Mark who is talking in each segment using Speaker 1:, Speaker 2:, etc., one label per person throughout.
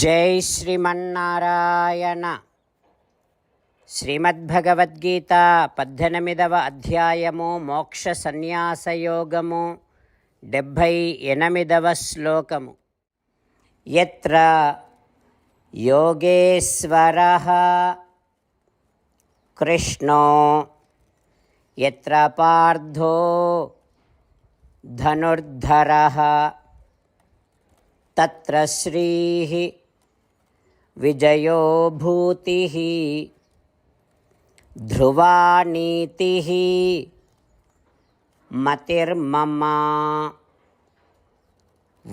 Speaker 1: జై శ్రీమన్నారాయణ. శ్రీమద్భగవద్గీత పద్దెనిమిదవ అధ్యాయము మోక్ష సన్యాసయోగము డెబ్భై ఎనిమిదవ శ్లోకము. ఎత్ర యోగేశ్వర కృష్ణో ఎత్ర పార్థో ధనుర్ధర తత్ర శ్రీ విజయోభూతి ధ్రువానీతి ధ్రువా నీతిः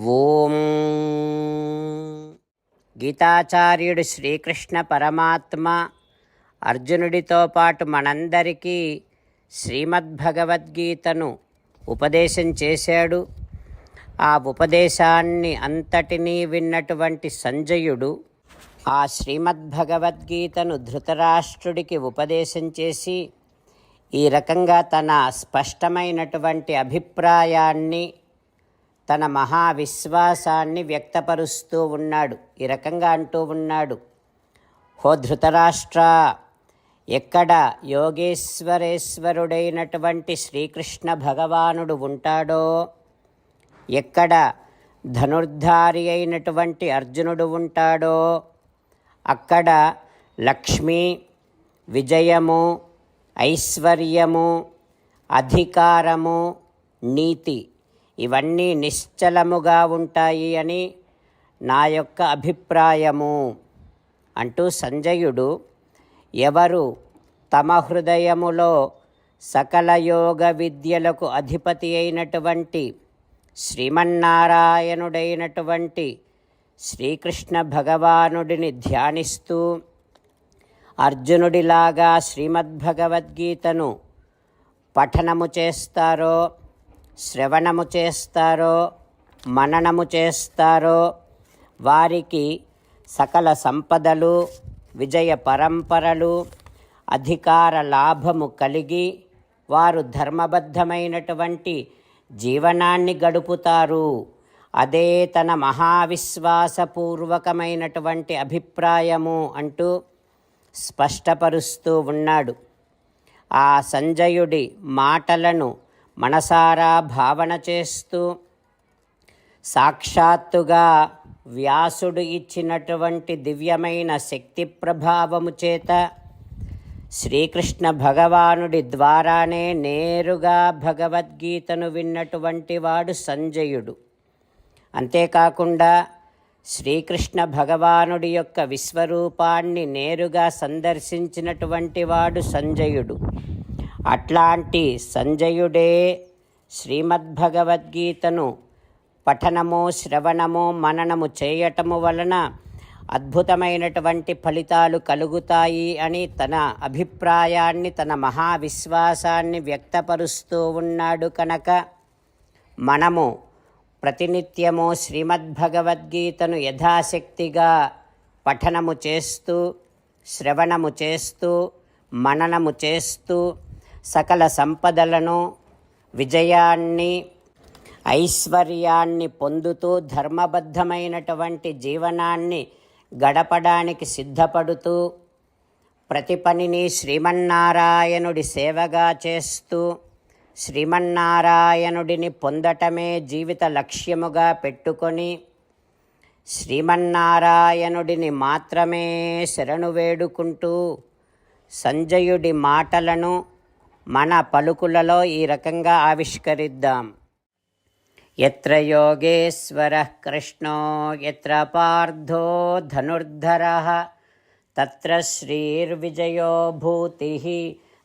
Speaker 1: ఓం. గీతాచార్యుడు శ్రీకృష్ణ పరమాత్మ అర్జునుడితో పాటు మనందరికీ శ్రీమద్భగవద్గీతను ఉపదేశం చేశాడు. ఆ ఉపదేశాన్ని అంతటినీ విన్నటువంటి సంజయుడు ఆ శ్రీమద్భగవద్గీతను ధృతరాష్ట్రుడికి ఉపదేశం చేసి ఈ రకంగా తన స్పష్టమైనటువంటి అభిప్రాయాన్ని తన మహావిశ్వాసాన్ని వ్యక్తపరుస్తూ ఉన్నాడు. ఈ రకంగా అంటూ ఉన్నాడు. హో ధృతరాష్ట్ర ఎక్కడ యోగేశ్వరేశ్వరుడైనటువంటి శ్రీకృష్ణ భగవానుడు ఉంటాడో ఎక్కడ ధనుర్ధారి అయినటువంటి అర్జునుడు ఉంటాడో అక్కడ లక్ష్మి విజయము ఐశ్వర్యము అధికారము నీతి ఇవన్నీ నిశ్చలముగా ఉంటాయి అని నా యొక్క అభిప్రాయము. అంటూ సంజయుడు ఎవరు తమ హృదయములో సకల యోగ విద్యలకు అధిపతి అయినటువంటి శ్రీమన్నారాయణుడైనటువంటి శ్రీకృష్ణ భగవానుడిని ధ్యానిస్తూ అర్జునుడిలాగా శ్రీమద్భగవద్గీతను పఠనము చేస్తారో శ్రవణము చేస్తారో మననము చేస్తారో వారికి సకల సంపదలు విజయ పరంపరలు అధికార లాభము కలిగి వారు ధర్మబద్ధమైనటువంటి జీవనాన్ని గడుపుతారు. అదే తన మహావిశ్వాసపూర్వకమైనటువంటి అభిప్రాయము అంటూ స్పష్టపరుస్తూ ఉన్నాడు. ఆ సంజయుడి మాటలను మనసారా భావన చేస్తూ సాక్షాత్తుగా వ్యాసుడు ఇచ్చినటువంటి దివ్యమైన శక్తి ప్రభావము చేత శ్రీకృష్ణ భగవానుడి ద్వారానే నేరుగా భగవద్గీతను విన్నటువంటి వాడు సంజయుడు. అంతేకాకుండా శ్రీకృష్ణ భగవానుడి యొక్క విశ్వరూపాన్ని నేరుగా సందర్శించినటువంటి వాడు సంజయుడు. అట్లాంటి సంజయుడే శ్రీమద్భగవద్గీతను పఠనము శ్రవణము మననము చేయటము వలన అద్భుతమైనటువంటి ఫలితాలు కలుగుతాయి అని తన అభిప్రాయాన్ని తన మహావిశ్వాసాన్ని వ్యక్తపరుస్తూ ఉన్నాడు కనుక మనము ప్రతినిత్యము శ్రీమద్భగవద్గీతను యథాశక్తిగా పఠనము చేస్తూ శ్రవణము చేస్తూ మననము చేస్తూ సకల సంపదలను విజయాన్ని ఐశ్వర్యాన్ని పొందుతూ ధర్మబద్ధమైనటువంటి జీవనాన్ని గడపడానికి సిద్ధపడుతూ ప్రతి పనిని శ్రీమన్నారాయణుడి సేవగా చేస్తూ శ్రీమన్నారాయణుడిని పొందటమే జీవిత లక్ష్యముగా పెట్టుకొని శ్రీమన్నారాయణుడిని మాత్రమే శరణు వేడుకుంటూ సంజయుడి మాటలను మన పలుకులలో ఈ రకంగా ఆవిష్కరిద్దాం. ఎత్ర యోగేశ్వర కృష్ణో ఎత్ర పార్థో ధనుర్ధర తత్ర శ్రీర్విజయో భూతి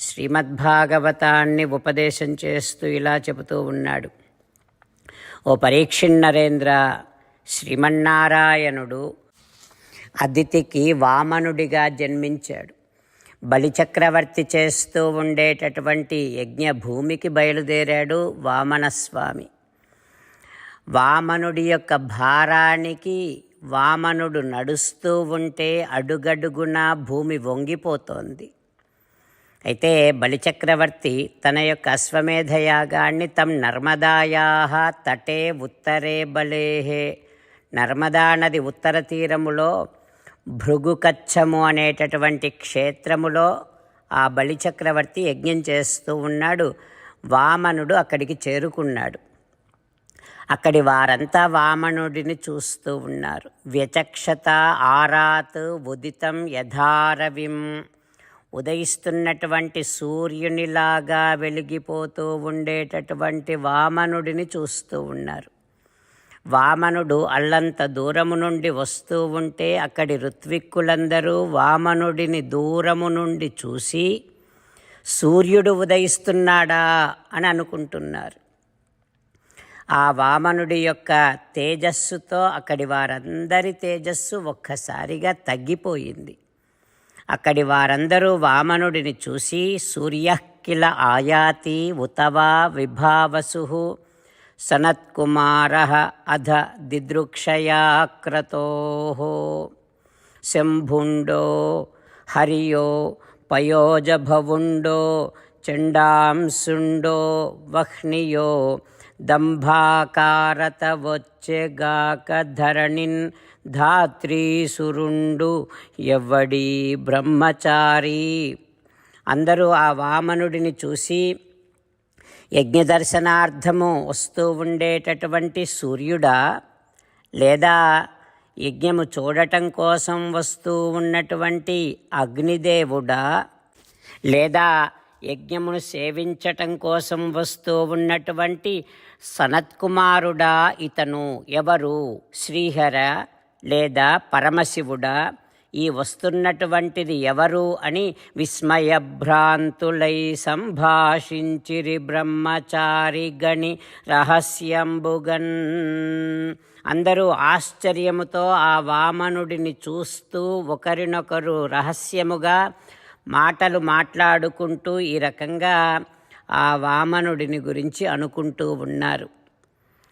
Speaker 1: శ్రీమద్భాగవతాన్ని ఉపదేశం చేస్తూ ఇలా చెబుతూ ఉన్నాడు. ఓ పరీక్షిన్నరేంద్ర శ్రీమన్నారాయణుడు అదితికి వామనుడిగా జన్మించాడు. బలిచక్రవర్తి చేస్తూ ఉండేటటువంటి యజ్ఞ భూమికి బయలుదేరాడు వామనస్వామి. వామనుడి యొక్క భారానికి వామనుడు నడుస్తూ ఉంటే అడుగడుగునా భూమి వంగిపోతోంది. అయితే బలిచక్రవర్తి తన యొక్క అశ్వమేధ యాగాన్ని తం నర్మదాయా తటే ఉత్తరే బలేహే. నర్మదా నది ఉత్తర తీరములో భృగుకచ్చము అనేటటువంటి క్షేత్రములో ఆ బలిచక్రవర్తి యజ్ఞం చేస్తూ ఉన్నాడు. వామనుడు అక్కడికి చేరుకున్నాడు. అక్కడి వారంతా వామనుడిని చూస్తూ ఉన్నారు. వ్యచక్షత ఆరాత్ ఉదితం యథారవిం ఉదయిస్తున్నటువంటి సూర్యునిలాగా వెలిగిపోతూ ఉండేటటువంటి వామనుడిని చూస్తూ ఉన్నారు. వామనుడు అల్లంత దూరము నుండి వస్తూ ఉంటే అక్కడి ఋత్విక్కులందరూ వామనుడిని దూరము నుండి చూసి సూర్యుడు ఉదయిస్తున్నాడా? అని అనుకుంటున్నారు. ఆ వామనుడి యొక్క తేజస్సుతో అక్కడి వారందరి తేజస్సు ఒక్కసారిగా తగ్గిపోయింది. అక్కడి వారందరూ వామనుడిని చూసి సూర్య కిల ఆయాతి ఉతవా విభావసు సనత్కుమార అధ దిదృక్షయాక్రతో. శంభుండో హరియో పయోజభవుండో చండాంసుండో వహ్నియో దంభాకారత వచ్చెగాక ధరణిన్ ధాత్రీసురుండు ఎవ్వడి బ్రహ్మచారి. అందరూ ఆ వామనుడిని చూసి యజ్ఞదర్శనార్థము వస్తూ ఉండేటటువంటి సూర్యుడా లేదా యజ్ఞము చూడటం కోసం వస్తూ ఉన్నటువంటి అగ్నిదేవుడా లేదా యజ్ఞమును సేవించటం కోసం వస్తూ ఉన్నటువంటి సనత్కుమారుడా ఇతను ఎవరు? శ్రీహర. లేదా పరమశివుడా ఈ వస్తున్నటువంటిది ఎవరు అని విస్మయభ్రాంతులై సంభాషించిరి బ్రహ్మచారి గణి రహస్యంబుగన్. అందరూ ఆశ్చర్యముతో ఆ వామనుడిని చూస్తూ ఒకరినొకరు రహస్యముగా మాటలు మాట్లాడుకుంటూ ఈ రకంగా ఆ వామనుడిని గురించి అనుకుంటూ ఉన్నారు.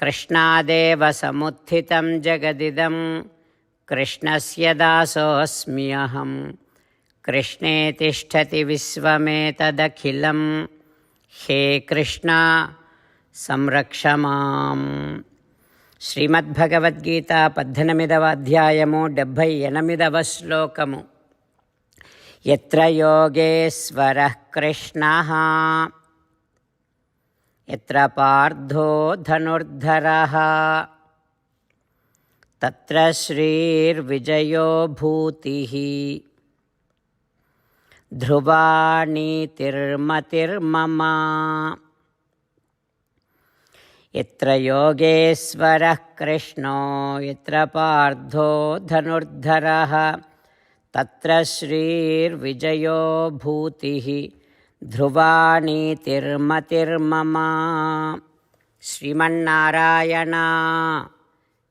Speaker 1: कृष्णादेव समुत्थितं जगदिदं कृष्णस्य दासोऽस्म्यहं कृष्णे तिष्ठति विश्वमेतदखिलं हे कृष्ण సంరక్ష మాం శ్రీమద్భగవద్గీత పద్దెనిమిదవ అధ్యాయము డెబ్భై ఎనిమిదవ శ్లోకము ఎత్ర యోగేశ్వర కృష్ణ ఎత్ర పార్థో ధనుర్ధర తత్ర శ్రీర్విజయో భూతి ధ్రువాణీతిర్మతిర్మమ ఎత్ర యోగేశ్వర కృష్ణో ఎత్ర పార్థో ధనుర్ధర తత్ర శ్రీర్విజయో భూతి ధ్రువాణీతిర్మతిర్మమ శ్రీమన్నారాయణ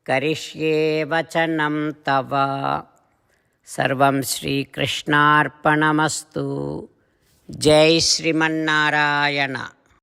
Speaker 1: కరిష్యే వచనం తవ సర్వం శ్రీకృష్ణార్పణమస్తు జై శ్రీమన్నారాయణ